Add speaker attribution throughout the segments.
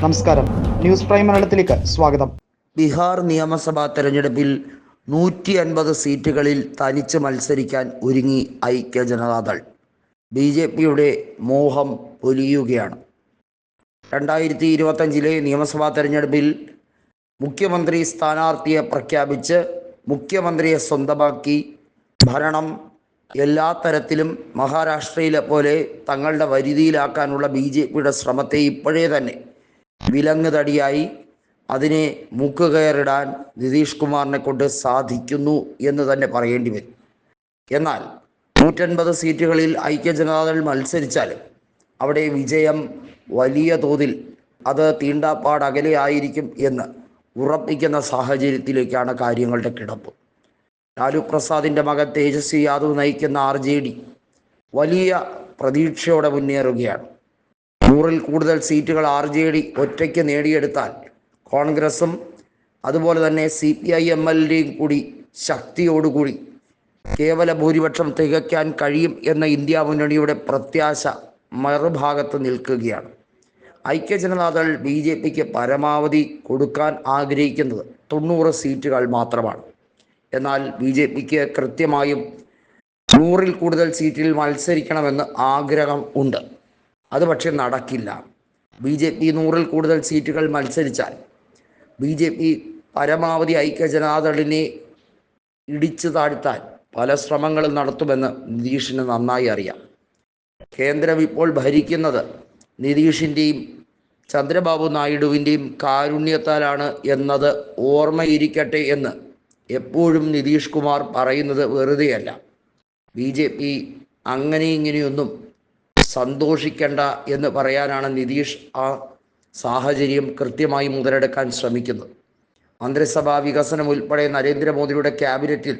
Speaker 1: നമസ്കാരം. News prime മലയാളത്തിലേക്ക് സ്വാഗതം.
Speaker 2: ബീഹാർ നിയമസഭാ തെരഞ്ഞെടുപ്പിൽ നൂറ്റി അൻപത് സീറ്റുകളിൽ തനിച്ച് മത്സരിക്കാൻ ഒരുങ്ങി ഐക്യ ജനതാദൾ ബി ജെ പിയുടെ മോഹം പൊലിയുകയാണ്. രണ്ടായിരത്തി ഇരുപത്തഞ്ചിലെ നിയമസഭാ തെരഞ്ഞെടുപ്പിൽ മുഖ്യമന്ത്രി സ്ഥാനാർത്ഥിയെ പ്രഖ്യാപിച്ച് മുഖ്യമന്ത്രിയെ സ്വന്തമാക്കി. ഭരണം എല്ലാ തരത്തിലും മഹാരാഷ്ട്രയിലെ പോലെ തങ്ങളുടെ വരുതിയിലാക്കാനുള്ള ബി ജെ പിയുടെ ശ്രമത്തെ ഇപ്പോഴേ തന്നെ വിലങ്ങ് തടിയായി അതിനെ മുക്കുകയറിടാൻ നിതീഷ് കുമാറിനെ കൊണ്ട് സാധിക്കുന്നു എന്ന് തന്നെ പറയേണ്ടി വരും. എന്നാൽ നൂറ്റൻപത് സീറ്റുകളിൽ ഐക്യ ജനതാദൾ മത്സരിച്ചാലും അവിടെ വിജയം വലിയ തോതിൽ അത് തീണ്ടാപ്പാട് അകലെയായിരിക്കും എന്ന് ഉറപ്പിക്കുന്ന സാഹചര്യത്തിലേക്കാണ് കാര്യങ്ങളുടെ കിടപ്പ്. ലാലു പ്രസാദിന്റെ മകൻ തേജസ്വി യാദവ് നയിക്കുന്ന ആർ വലിയ പ്രതീക്ഷയോടെ മുന്നേറുകയാണ്. നൂറിൽ കൂടുതൽ സീറ്റുകൾ ആർ ജെ ഡി ഒറ്റയ്ക്ക് നേടിയെടുത്താൽ കോൺഗ്രസും അതുപോലെ തന്നെ സി പി ഐ എം എല്ലിന്റെയും കൂടി ശക്തിയോടുകൂടി കേവല ഭൂരിപക്ഷം തികയ്ക്കാൻ കഴിയും എന്ന ഇന്ത്യ മുന്നണിയുടെ പ്രത്യാശ മറുഭാഗത്ത് നിൽക്കുകയാണ്. ഐക്യ ജനതാദൾ ബി ജെ പിക്ക് പരമാവധി കൊടുക്കാൻ ആഗ്രഹിക്കുന്നത് തൊണ്ണൂറ് സീറ്റുകൾ മാത്രമാണ്. എന്നാൽ ബി ജെ പിക്ക് കൃത്യമായും നൂറിൽ കൂടുതൽ സീറ്റിൽ മത്സരിക്കണമെന്ന് ആഗ്രഹം ഉണ്ട്. അത് പക്ഷേ നടക്കില്ല. ബി ജെ പി നൂറിൽ കൂടുതൽ സീറ്റുകൾ മത്സരിച്ചാൽ ബി ജെ പി പരമാവധി ഐക്യജനതാദളിനെ ഇടിച്ചു താഴ്ത്താൻ പല ശ്രമങ്ങളും നടത്തുമെന്ന് നിതീഷിന് നന്നായി അറിയാം. കേന്ദ്രം ഇപ്പോൾ ഭരിക്കുന്നത് നിതീഷിന്റെയും ചന്ദ്രബാബു നായിഡുവിന്റെയും കാരുണ്യത്താലാണ് എന്നത് ഓർമ്മയിരിക്കട്ടെ എന്ന് എപ്പോഴും നിതീഷ് കുമാർ പറയുന്നത് വെറുതെയല്ല. ബി ജെ പി അങ്ങനെ ഇങ്ങനെയൊന്നും സന്തോഷിക്കേണ്ട എന്ന് പറയാനാണ് നിതീഷ് ആ സാഹചര്യം കൃത്യമായി മുതലെടുക്കാൻ ശ്രമിക്കുന്നത്. മന്ത്രിസഭാ വികസനം ഉൾപ്പെടെ നരേന്ദ്രമോദിയുടെ ക്യാബിനറ്റിൽ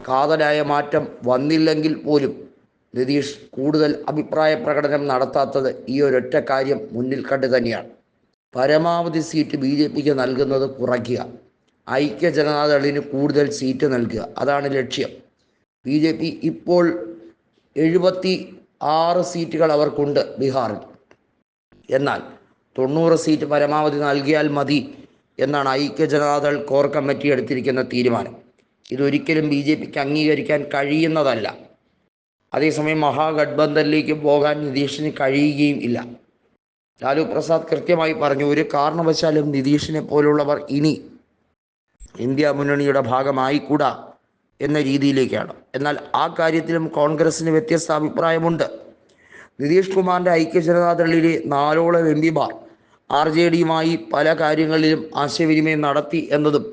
Speaker 2: കാതലായ മാറ്റം വന്നില്ലെങ്കിൽ പോലും നിതീഷ് കൂടുതൽ അഭിപ്രായ പ്രകടനം നടത്താത്തത് ഈ ഒരൊറ്റ കാര്യം മുന്നിൽ കണ്ട് തന്നെയാണ്. പരമാവധി സീറ്റ് ബി ജെ പിക്ക് നൽകുന്നത് കുറയ്ക്കുക. ഐക്യ ജനതാദളിന് കൂടുതൽ സീറ്റ് നൽകുക. അതാണ് ലക്ഷ്യം. ബി ജെ പി ഇപ്പോൾ എഴുപത്തി ആറ് സീറ്റുകൾ അവർക്കുണ്ട് ബീഹാറിൽ. എന്നാൽ തൊണ്ണൂറ് സീറ്റ് പരമാവധി നൽകിയാൽ മതി എന്നാണ് ഐക്യ ജനതാദൾ കോർ കമ്മിറ്റി എടുത്തിരിക്കുന്ന തീരുമാനം. ഇതൊരിക്കലും ബി ജെ പിക്ക് അംഗീകരിക്കാൻ കഴിയുന്നതല്ല. അതേസമയം മഹാഗഡ്ബന്ധനിലേക്ക് പോകാൻ നിതീഷിന് കഴിയുകയും ഇല്ല. ലാലു പ്രസാദ് കൃത്യമായി പറഞ്ഞു ഒരു കാരണവശാലും നിതീഷിനെ പോലുള്ളവർ ഇനി ഇന്ത്യ മുന്നണിയുടെ ഭാഗമായിക്കൂടാ. എന്ന രീതിയിലേക്കാണ്. എന്നാൽ ആ കാര്യത്തിലും കോൺഗ്രസിന് വ്യത്യസ്ത അഭിപ്രായമുണ്ട്. നിതീഷ് കുമാറിന്റെ ഐക്യ ജനതാദളിലെ നാലോളം എം പിമാർ ആർ ജെ ഡിയുമായി പല കാര്യങ്ങളിലും ആശയവിനിമയം നടത്തി എന്നതും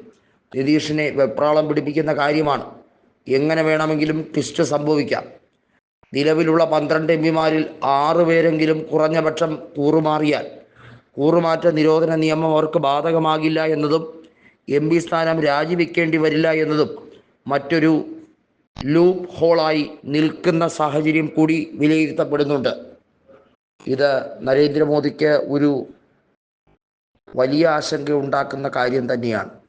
Speaker 2: നിതീഷിനെ വെപ്രാളം പിടിപ്പിക്കുന്ന കാര്യമാണ്. എങ്ങനെ വേണമെങ്കിലും ട്വിസ്റ്റ് സംഭവിക്കാം. നിലവിലുള്ള പന്ത്രണ്ട് എം പിമാരിൽ ആറ് പേരെങ്കിലും കുറഞ്ഞപക്ഷം കൂറുമാറിയാൽ കൂറുമാറ്റ നിരോധന നിയമം അവർക്ക് ബാധകമാകില്ല എന്നതും എം പി സ്ഥാനം രാജിവെക്കേണ്ടി വരില്ല എന്നതും മറ്റൊരു ലൂപ്പ് ഹോളായി നിൽക്കുന്ന സാഹചര്യം കൂടി വിലയിരുത്തപ്പെടുന്നുണ്ട്. ഇത് നരേന്ദ്രമോദിക്ക് ഒരു വലിയ ആശങ്ക ഉണ്ടാക്കുന്ന കാര്യം തന്നെയാണ്.